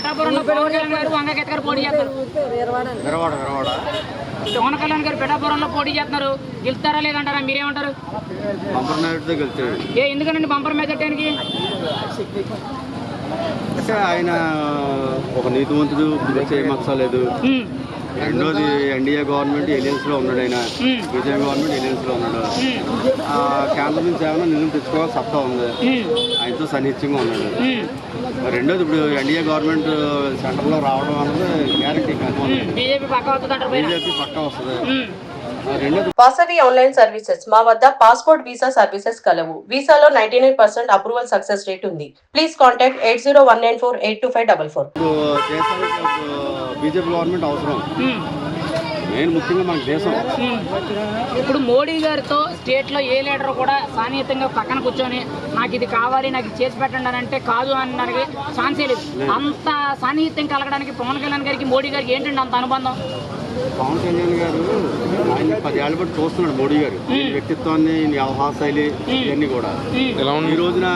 పిఠాపురంలో పవన్ కళ్యాణ్ గారు వంగగీత గారు పోటీ చేస్తారు. పవన్ కళ్యాణ్ గారు పిఠాపురంలో పోటీ చేస్తున్నారు. గెలుస్తారా లేదంటారా? మీరేమంటారు? బంపర్ నాయుడుతో గెలిచాడు. ఏ ఎందుకనండి బంపర్ అంటే ఆయన ఒక నీతివంతుడు బుద్ధి మచ్చలేదు రెండోది ఎన్డీఏ గవర్నమెంట్ ఎలియన్స్లో ఉన్నాడు ఆయన. బీజేపీ గవర్నమెంట్ ఎలియన్స్లో ఉన్నాడు ఆ కేంద్రం నుంచి ఏమైనా నిధులు తెచ్చుకోవాలి సత్తా ఉంది. ఆయనతో సన్నిహితంగా ఉన్నాడు. రెండోది ఇప్పుడు ఎన్డీఏ గవర్నమెంట్ సెంటర్లో రావడం అన్నది గ్యారంటీ. బీజేపీ పక్క వస్తుంది. Vasavi online services. మా వద్ద పాస్పోర్ట్ వీసా సర్వీసెస్ కలవు. వీసాలో ninety nine percent approval success rate ఉంది. Please contact eight zero one nine four eight two five double four. BJP government అవసరం. మెయిన్ ముఖ్యంగా మనకు దేశం. ఇప్పుడు మోడీ గారితో స్టేట్లో ఏ లీడర్ కూడా సాన్నిహితంగా పక్కన కూర్చొని నాకు ఇది కావాలి నాకు చేసి పెట్టండి అని అంటే కాదు అనడానికి ఛాన్సే లేదు. అంత సాన్నిహిత్యం కలగడానికి పవన్ కళ్యాణ్ గారికి మోడీ గారికి ఏంటండి అంత అనుబంధం? పవన్ కళ్యాణ్ గారు ఆయన పదేళ్ళ బట్టి చూస్తున్నాడు మోడీ గారు. వ్యక్తిత్వాన్ని వ్యవహార శైలి ఇవన్నీ కూడా. ఈ రోజున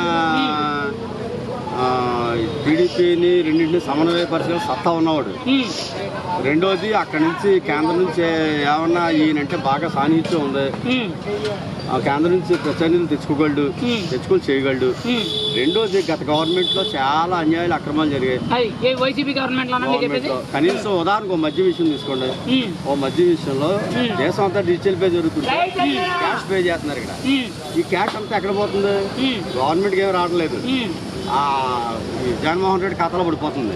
టీడీపీని రెండింటిని సమన్వయపరిచిన సత్తా ఉన్నవాడు. రెండోది అక్కడి నుంచి కేంద్రం నుంచి ఏమన్నా ఈయనంటే బాగా సాన్నిహిత్యం ఉంది. కేంద్రం నుంచి ప్రతినిధులు తెచ్చుకోగలడు. తెచ్చుకొని చేయగలడు. రెండోది గత గవర్నమెంట్లో చాలా అన్యాయాలు అక్రమాలు జరిగాయి. కనీసం ఉదాహరణకు ఓ మద్య విషయం తీసుకోండి. ఓ మద్య విషయంలో దేశం అంతా డిజిటల్ పే జరుగుతుంది. క్యాష్ పే చేస్తున్నారు ఇక్కడ. ఈ క్యాష్ అంతా ఎక్కడ పోతుంది? గవర్నమెంట్కి ఏమి రావట్లేదు. జగన్మోహన్ రెడ్డి ఖాతాలో పడిపోతుంది.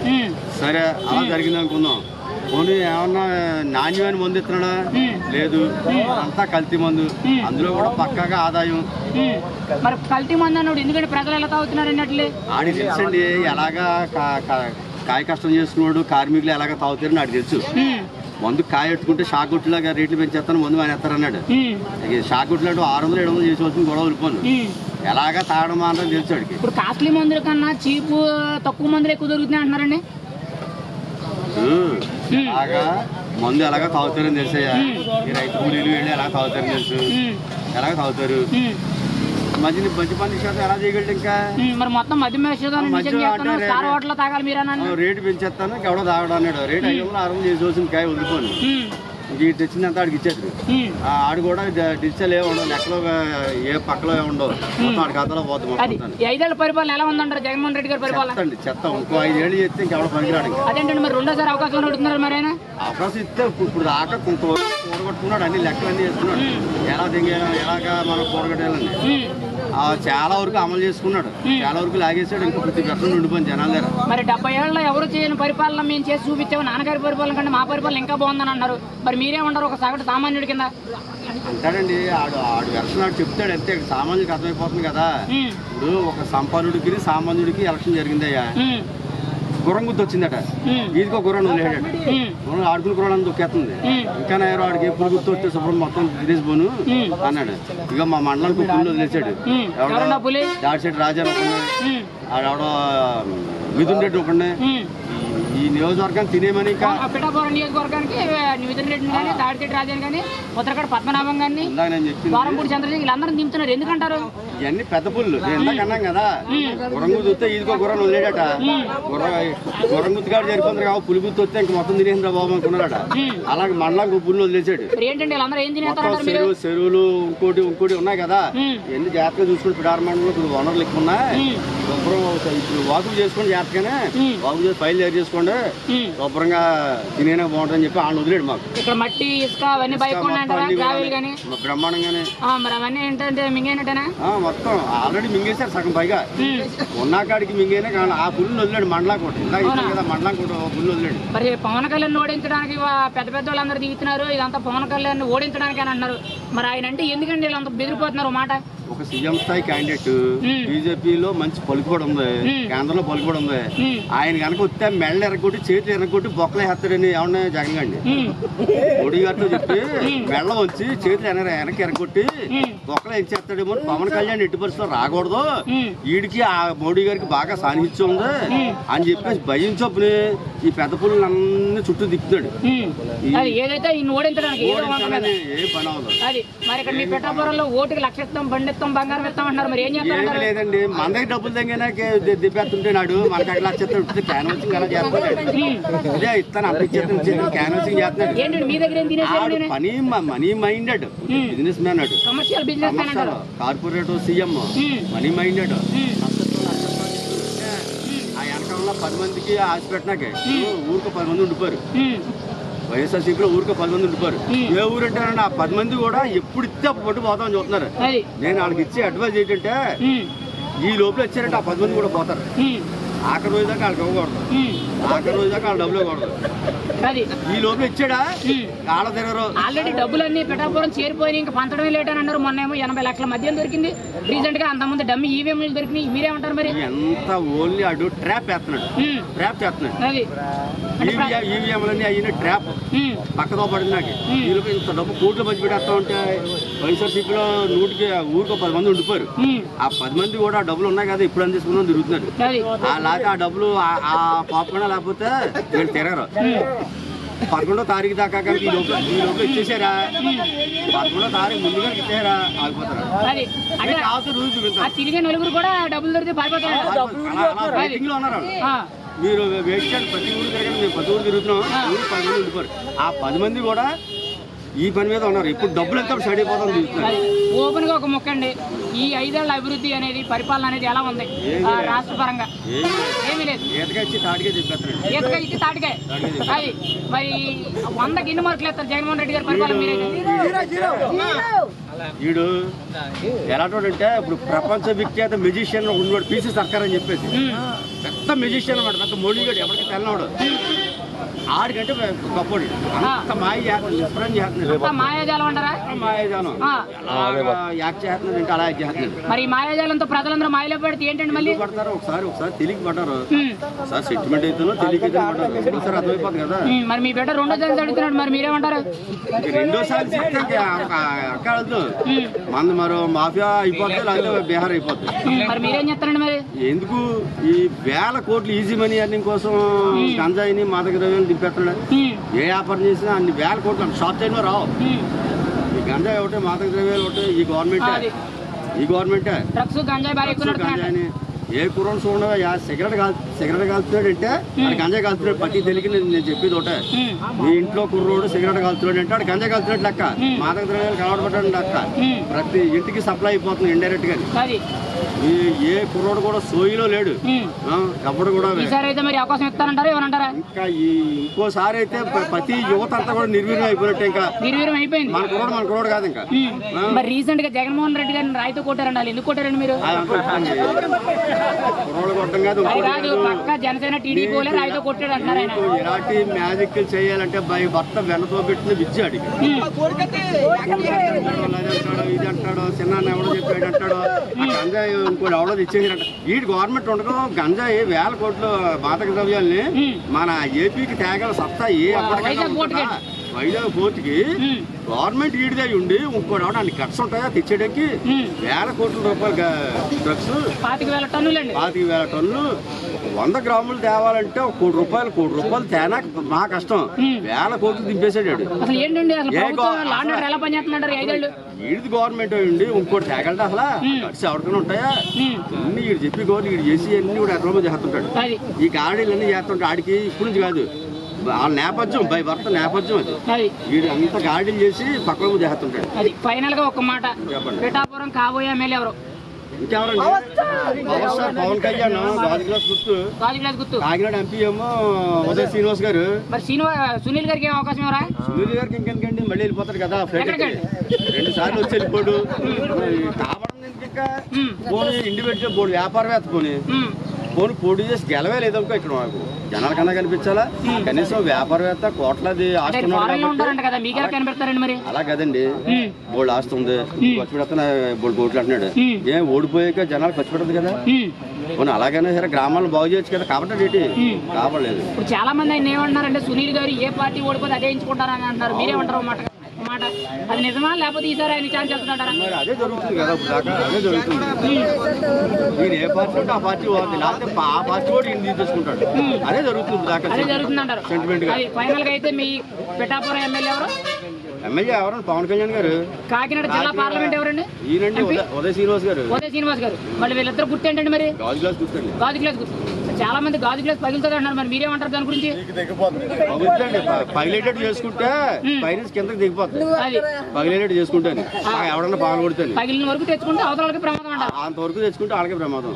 సరే అలా జరిగింది అనుకుందాం పోనీ ఏమన్నా నాణ్యమైన మందు ఇస్తున్నాడా లేదు. అంతా కల్తీ మందు. అందులో కూడా పక్కాగా ఆదాయం. మరి కల్తీ మంది అన్నాడు. ఎందుకంటే ప్రజలు ఎలా తాగుతున్నారు అన్నట్లే. ఆడికి తెలుసండి ఎలాగా కాయ కష్టం చేసుకున్నాడు కార్మికులు ఎలాగ తాగుతారని నాకు తెలుసు. మందు కాయ ఎట్టుకుంటే షాక్ కొట్టులాగా రేట్లు పెంచేస్తాను మందు మానేస్తారన్నాడు. ఉమ్, ఇక షాక్ కొట్టులాంటి ఆరు వందలు ఏడు వందలు చేసి వచ్చిన గొడవ వెళ్ళిపోను. ఎలాగా తాగడం మాత్రం తెలుసు వాడికి. ఇప్పుడు కాస్ట్లీ మందుల కన్నా చీప్ తక్కువ మందులు ఎక్కువ దొరుకుతున్నాయి అంటున్నారండి. ఎలాగా మందు ఎలాగ తాగుతారని తెలుసయ్యా. ఈ రైతు కూలీలు వెళ్ళి ఎలా తాగుతారని తెలుసు. ఎలాగ తాగుతారు? మంచి మంచి పని శాతం ఎలా చేయగలడు ఇంకా. మరి మొత్తం మధ్య మధ్య హోటల్ తాగాలి మీరు. రేటు పెంచేస్తాను ఎవడో తాగడం అన్నాడు. రేటు ఐదు వందలు ఆరు వందలు చేసి వచ్చిన కాయ ఇంక ఈ తెచ్చిందంత ఆడికి. ఆ, ఆడు కూడా డిజిటల్ ఏ ఉండవు లెక్కలో ఏ పక్కలో ఉండవు. ఆడి ఖాతాలో పోతుంది ఈ ఐదేళ్ళ పరిపాలన ఎలా ఉందంటారు జగన్మోహన్ రెడ్డి గారి పరిపాలన? చెత్త. ఇంకో ఐదేళ్ళు చేస్తే ఇంకెవడో పనికిరాడు అదేంటండి మరి రెండోసారి అవకాశం అడుగుతున్నారు మరి ఆయన? అవకాశం ఇస్తే ఇప్పుడు దాకా కూడగొట్టుకున్నాడు అన్ని లెక్కలు అన్ని చేసుకున్నాడు ఎలా దిగే ఎలాగా మనం. ఆ, చాలా వరకు అమలు చేసుకున్నాడు. చాలా వరకు లాగేసాడు ఇంకా ఫిఫ్టీ పర్సెంట్ ఉండిపోయింది జనాల దగ్గర మరి డెబ్బై ఏళ్ళలో ఎవరు చేయని పరిపాలన మేము చేసి చూపించాము. నాన్నగారి పరిపాలన కంటే మా పరిపాలన ఇంకా బాగుందని అన్నారు. మరి మీరే ఉండరు ఒక సగటు సామాన్యుడి కింద. అంటాడండి ఆడు ఆడు వెర్షన్ ఆడు చెప్తాడు అంతే. సామాన్యుడికి అర్థమైపోతుంది కదా. ఇప్పుడు ఒక సంపన్నుడికి సామాన్యుడికి ఎలక్షన్ జరిగిందయ్యా. గుర్రం గుర్తు వచ్చిందట ఒక గుర్రం మనం ఆడుకుని గుర్రం దొక్కేస్తుంది ఇంకా నేను వాడికి ఎప్పుడు గుర్తు వస్తే శుభ్రం మొత్తం తిరిగి పోను అన్నాడు. ఇక మా మండలానికి పుల్లు వదిలేశాడు. ఉమ్. ఎవరన్నా పులి? దాడిశెట్టి రాజా ఒకడే ఉమ్, ఆడెవడో మిథున్ రెడ్డి ఒకడే. ఈ నియోజకవర్గాన్ని తినేమని పిఠాపురం నియోజకవర్గానికి నివేదన రెడ్డిని కానీ దాడిచెట్టి రాజాని కానీ ఉత్తరకాడ పద్మనాభం చెప్పింది. ద్వారంపూడి చంద్రశేఖర్ వీళ్ళందరూ దింపుతున్నారు. ఎందుకంటారు? ఇవన్నీ పెద్ద పుల్లు. నేను అన్నాం కదా గుర్రం గుర్తు వస్తే ఇదిగో గుర్రం వదిలేడట. గుర్ర గుర్రం గుర్తుగాడు జరిపోతుంది కాబట్టి పులి గుర్తు వస్తే ఇంక మొత్తం తినేసిందా బాబు అనుకున్నాడట. అలాగే మండలం పుల్లు వదిలేసాడు. మొత్తం చెరువు చెరువులు ఇంకోటి ఇంకోటి ఉన్నాయి కదా. ఎన్ని జాగ్రత్తగా చూసుకుని పిడార మండలంలో ఇప్పుడు వనరులు ఎక్కువ ఉన్నాయి. ఇప్పుడు వాకులు చేసుకోండి జాగ్రత్తగానే. వాకులు చేసి ఫైల్ తయారు చేసుకోండి. శుభ్రంగా తినేనా బాగుంటుందని చెప్పి ఆయన వదిలేడు మాకు. ఇక్కడ మట్టి ఇసుక అవన్నీ బైక్ బ్రహ్మాండంగానే. మరి అవన్నీ ఏంటంటే మింగేనట్టేనా? మొత్తం ఆల్రెడీ మింగేశారు సగం పైగా. ఉన్నాకాడికి మింగేనే కానీ ఆ పుల్లు వదిలేడు మండలా ఇందాక ఇచ్చాను కదా మండలం ఓ పుల్లు వదిలేడు. మరి పవన్ కళ్యాణ్ ఓడించడానికి పెద్ద పెద్ద వాళ్ళందరూ దిగుతున్నారు ఇదంతా పవన్ కళ్యాణ్ ఓడించడానికి అని అన్నారు మరి ఆయన అంటే ఎందుకండి వీళ్ళంతా బెదిరిపోతున్నారు మాట? ఒక సీఎం స్థాయి క్యాండిడేట్. బీజేపీలో మంచి పలుకుబడి ఉంది. కేంద్రంలో పలుకుబడి ఉంది. ఆయన కనుక వస్తే మెళ్ళ ఎరగొట్టి చేతులు ఎరగొట్టి బొక్కలు వేస్తాడని ఏమన్నా జగన్ గండి. మోడీ గారితో చెప్పి మెళ్ళ వచ్చి చేతులు ఎనర వెనక్కి ఎరగొట్టి. బొక్కలు ఏం చేస్తాడేమో అని పవన్ కళ్యాణ్ ఎట్టి పరిస్థితుల్లో రాకూడదు. వీడికి ఆ మోడీ గారికి బాగా సాన్నిహిత్యం ఉంది అని చెప్పేసి భయం చొప్పుని ఈ పెద్ద పుల్లని అన్ని చుట్టూ తిప్పుతాడు. అది ఏదైతే ఈ ఓడించడానికి ఏదో అది మరి ఇక్కడ మీ పెట్టాపురంలో ఓటుకి లక్ష ఇస్తాం బండి ఇస్తాం బంగారం ఇస్తాం మరి ఏం లేదండి. మన దగ్గర డబ్బులు తగ్గినా దిబ్బేస్తుంటే నాడు మనకి అట్లా చేస్తాడు క్యాన్వసింగ్ అలా చేస్తాడు? ఇదే ఇస్తాను అంత ఇచ్చేస్తాను క్యాన్వసింగ్ చేస్తున్నాడు. ఏంటండి మీ దగ్గర ఏం తినేసారు ఆడు పని మనీ మైండెడ్. బిజినెస్ మ్యాన్ అడు commercial business man corporate CM. Money minded. వెనకాల పది మందికి ఆశ పెట్టినాకే ఊరికి పది మంది ఉండిపోయారు. ఉమ్. వైఎస్ఆర్సీపీలో ఊరికి పది మంది ఉండిపోయారు. ఏ ఊరు అంటేనండి ఆ పది మంది కూడా ఎప్పుడు ఇస్తే అప్పుడు పట్టు పోతామని చూస్తున్నారు నేను వాళ్ళకి ఇచ్చే అడ్వైజ్ ఏంటంటే. ఈ లోపల వచ్చారంటే ఆ పది మంది కూడా పోతారు. ఆఖరి రోజు దాకా వాళ్ళకి ఇవ్వకూడదు. ఆఖరి రోజు దాకా వాళ్ళు డబ్బులు ఇవ్వకూడదు అది ఈ లోపల ఇచ్చాడా. కాళ్ళ తిరగరు ఆల్రెడీ డబ్బులన్నీ పిఠాపురం చేరిపోయి ఇంకా పంచడమే లేట్ అని అన్నారు. మొన్న ఏమో ఎనభై లక్షల మద్యం దొరికింది. రీసెంట్గా అంతమంది డమ్మి ఈవీఎంలు దొరికినాయి. మీరేమంటారు మరి? ఎంత ఓన్లీ అడు ట్రాప్ వేస్తున్నాడు. ట్రాప్ చేస్తున్నాడు. అది. ఈవీఎంలన్నీ అయిన ట్రాప్. పక్కతో పడింది నాకు. ఈ లోపల ఇంత డబ్బు కోట్లు పంచి పెట్టేస్తా ఉంటే వైఎస్ఆర్సీపీలో నూటికి ఊరికి పది మంది ఉండిపోయారు. ఆ పది మంది కూడా డబ్బులు ఉన్నాయి కదా ఇప్పుడు తీసుకుని తిరుగుతున్నారు. లేకపోతే ఆ డబ్బులు ఆ- పాపకుండా లేకపోతే వీళ్ళు తిరగరు పదకొండో తారీఖు దాకా కనుక ఈ లోపల ఈ లోపల ఇచ్చేసారా? పదకొండో తారీఖు ముందుగా ఇచ్చేసారా? ఆగిపోతారు? అది అంటే కావచ్చు రూల్ ఆ చూపించారు తిరిగే నలుగురు కూడా డబ్బులు దొరికితే పారిపోతారు. వెయిటింగ్లో ఉన్నారు వాళ్ళు. ఆ. మీరు వెయిట్ చేయండి ప్రతి ఊరు తిరగండి. మేము ప్రతి ఊరు తిరుగుతున్నాం. ఊరు పది మంది ఉండిపోరు. ఆ పది మంది కూడా ఈ పని మీద ఉన్నారు. ఇప్పుడు డబ్బులు ఎంత? స్టడీ అయిపోతాం చూస్తున్నారు అది ఓపెన్గా ఒక మొక్క అండి. ఈ ఐదేళ్ళ అభివృద్ధి అనేది పరిపాలన అనేది ఎలా ఉంది? ఆ, రాష్ట్ర పరంగా ఏమి లేదు. ఈతగా ఇచ్చి తాటికే అది మరి వందకి ఎన్ని మార్కులు ఎత్తారు జగన్మోహన్ రెడ్డి గారి పరిపాలన వీడు ఎలాంటి ఇప్పుడు ప్రపంచ విఖ్యాత మెజిషియన్ ఉన్నాడు పీసీ సర్కార్ అని చెప్పేసి. పెద్ద మెజిషియన్ అన్నమాట. పెద్ద మోడీ గారు ఎవరికి తెల్లవాడు. ఆడికంటే గొప్పడు అంత మాయ మాయాజాలం అంటారా? మాయాజానం ఆ. అలాగా యాక్ట్ అంటే అలా మరి మాయాజాలంతో ప్రజలందరూ మాయలో పెడితే ఏంటండి మళ్ళీ? పడతారు ఒకసారి ఒకసారి తెలియక పడ్డారు. ఒకసారి సెంటిమెంట్ తెలియక ఒకసారి అర్థమైపోతుంది కదా. మరి మీ బిడ్డ రెండో ఛాన్స్ అడుగుతున్నాడు మరి మీరేమంటారు? చెప్తే ఇంకా అక్కడదు మంది మరో మాఫియా అయిపోతుంది లేకపోతే బీహార్ అయిపోతుంది మరి మీరేం చేస్తారండి మరి? ఎందుకు? ఈ వేల కోట్లు ఈజీ మనీ అర్నింగ్ కోసం గంజాయిని మాదక ద్రవ్యాలు దింపేస్తున్నాడు ఏ వ్యాపారం చేసినా అన్ని వేల కోట్లు షార్ట్ టైంలో రావు. ఈ గంజాయి ఒకటే మాదక ద్రవ్యాలు ఒకటే ఈ గవర్నమెంటే. ఈ గవర్నమెంటే గంజాయి ఏ కుర్రోడు చూడగా యా సిగరెట్ కాల్ సిగరెట్ కాల్చుతున్నాడు అంటే అది గంజాయి కాల్చుతున్నాడు ప్రతి తెలియక నేను చెప్పేది ఒకటే. మీ ఇంట్లో కుర్రోడు సిగరెట్ కాల్చుతున్నాడు అంటే వాడు గంజాయి కాల్చున్నాడు లెక్క. మాదక ద్రవ్యాలు కలవడబడ్డాడు లెక్క. ప్రతి ఇంటికి సప్లై అయిపోతుంది ఇండైరెక్ట్గా ఏ కుర్రోడు కూడా సోయిలో లేడు. ఎప్పుడు కూడా అవకాశం ఇస్తారంటారా ఇంకా ఈ ఇంకోసారి అయితే ప్ర- ప్రతి యువత అంతా కూడా నిర్వీర్యం అయిపోయినట్టే ఇంకా. నిర్వీర్యం అయిపోయింది. మన కుర్రోడు మన కుర్రోడు కాదు ఇంకా. మరి రీసెంట్గా జగన్మోహన్ రెడ్డి గారిని రాయితో కొట్టారండి వాళ్ళు ఎందుకు కొట్టారండి మీరు. కుర్రోడు కొట్టడం కాదు పక్క జనసేన టీడీపీ వాళ్ళే రాయితో కొట్టాడు అంటున్నారు ఆయన. నీకు ఇలాంటి మ్యాజిక్ చేయాలంటే బై భర్త వెనతో పెట్టిన విద్య అడిగి. అంటాడు ఇది అంటాడు చిన్న ఎవడో చెప్పాడు. అంటాడు ఆ గంజాయి ఇంకోటి ఎవడో ఇచ్చేసారంట ఈ గవర్నమెంట్ ఉండదు గంజాయి వేల కోట్లు బాధక ద్రవ్యాల్ని మన ఏపీకి తేగల సత్తా ఏ అప్పటికైనా వైజాగ్ పోర్టుకి. గవర్నమెంట్ ఈడిదే ఉండి ఇంకోటి ఎవడ అన్ని కట్స్ ఉంటాయా తెచ్చేయడానికి. వేల కోట్ల రూపాయలు డ్రగ్స్ పాతిక వేల టన్నులండి. పాతిక వేల టన్నులు. వంద గ్రాములు తేవాలంటే ఒక కోటి రూపాయలు కోటి రూపాయలు తేనా? మా కష్టం. వేల కోట్లు దింపేసాడు వాడు. ఈడిది గవర్నమెంట్ ఉండి ఇంకోటి తేగలట అసలు? కట్స్ ఎవరికైనా ఉంటాయా? అన్ని ఈడు చెప్పి గోర్లు ఈడు చేసి అన్ని కూడా ఎక్కడ చేస్తుంటాడు. ఈ గాడీలు అన్ని చేస్తుంటాడు ఆడికి ఇప్పుడు నుంచి కాదు. ఆ నేపథ్యం బై భర్త నేపథ్యం అది. వీడు అంత గాడీలు చేసి పక్కన చేస్తుంటాడు. ఫైనల్గా ఒక మాట. చెప్పండి. పిఠాపురం కాబోయే ఎమ్మెల్యే ఎవరు? ఇంకెవరండి? స్టార్ పవన్ కళ్యాణ్ గాజు గ్లాస్ గుర్తు. గాజు గ్లాస్ గుర్తు. కాకినాడ ఎంపీ ఏమో ఉదయ్ శ్రీనివాస్ గారు. మరి శ్రీనివాస్ సునీల్ గారికి ఏం అవకాశం ఎవరా? సునీల్ గారికి ఇంకెందుకండి మళ్ళీ వెళ్ళిపోతారు కదా ఫ్లైట్. రెండు సార్లు వచ్చి వెళ్ళిపోడు కావడం ఇంకా? పోనీ ఇండివిజువల్ బోర్డు వ్యాపారవేత్త పోనీ. పోనీ పోటీ చేసి గెలవే లేదనుకో ఇక్కడ మాకు. జనాల కన్నా కనిపించాలా కనీసం వ్యాపారవేత్త కోట్లాది ఆస్తి అలా కదండి. ఉమ్. బోల్డ్ ఆస్తి ఉంది. ఖర్చు పెడతాను బోల్డ్ కోట్లు అంటున్నాడు. ఏం ఓడిపోయాక జనాలు ఖర్చు పెట్టదు కదా. పోనీ అలాగైనా సరే గ్రామాలను బాగు చేయొచ్చు కదా? కాబట్టి ఏంటి? ఇప్పుడు చాలా మంది ఆయన ఏమంటున్నారంటే సునీల్ గారు ఏ పార్టీ ఓడిపోతే అదే ఎంచుకుంటారని అంటున్నారు. మీరేమంటారు మాట మాట. అది నిజమా లేకపోతే ఈసారి ఆయన ఛాన్స్ వెళ్తుంటారా మరి అదే జరుగుతుంది కదా ఇప్పుడు దాకా అదే జరుగుతుంది. నేను ఏ పార్టీ ఉంటే ఆ పార్టీ పోతుంది లేకపోతే ఆ పార్టీ కూడా ఈయన తీసుకుంటాడు అదే జరుగుతుంది ఇప్పుడు దాకా అదే జరుగుతుందంటారు. సెంటిమెంట్గా. అది ఫైనల్గా అయితే మీ పిఠాపురం ఎమ్మెల్యే ఎవరు? ఎమ్మెల్యే పవన్ కళ్యాణ్ గారు. కాకినాడ జిల్లా పార్లమెంట్ ఎవరండి? ఈయనండి ఉదయ శ్రీనివాస్ గారు. ఉదయ శ్రీనివాస్ గారు. మళ్ళీ వీళ్ళిద్దరు గుర్తు ఏంటండి మరి? గాజు గ్లాస్ కూర్చోండి గాజు గ్లాస్ గుర్తు. చాలా మంది గాజు గ్లాస్ పగులుతుంది అంటున్నారు. మరి మీరేమంటారు దాని గురించి? పగిలేటట్టు చేసుకుంటే పైన కిందకి దిగిపోతుంది పగిలేటట్టు చేసుకుంటే ఎవడన్నా పగల కొడితే పగిలిన వరకు తెచ్చుకుంటే అవతలకి ప్రమాదం అంటారు. అంతవరకు తెచ్చుకుంటే వాళ్ళకే ప్రమాదం.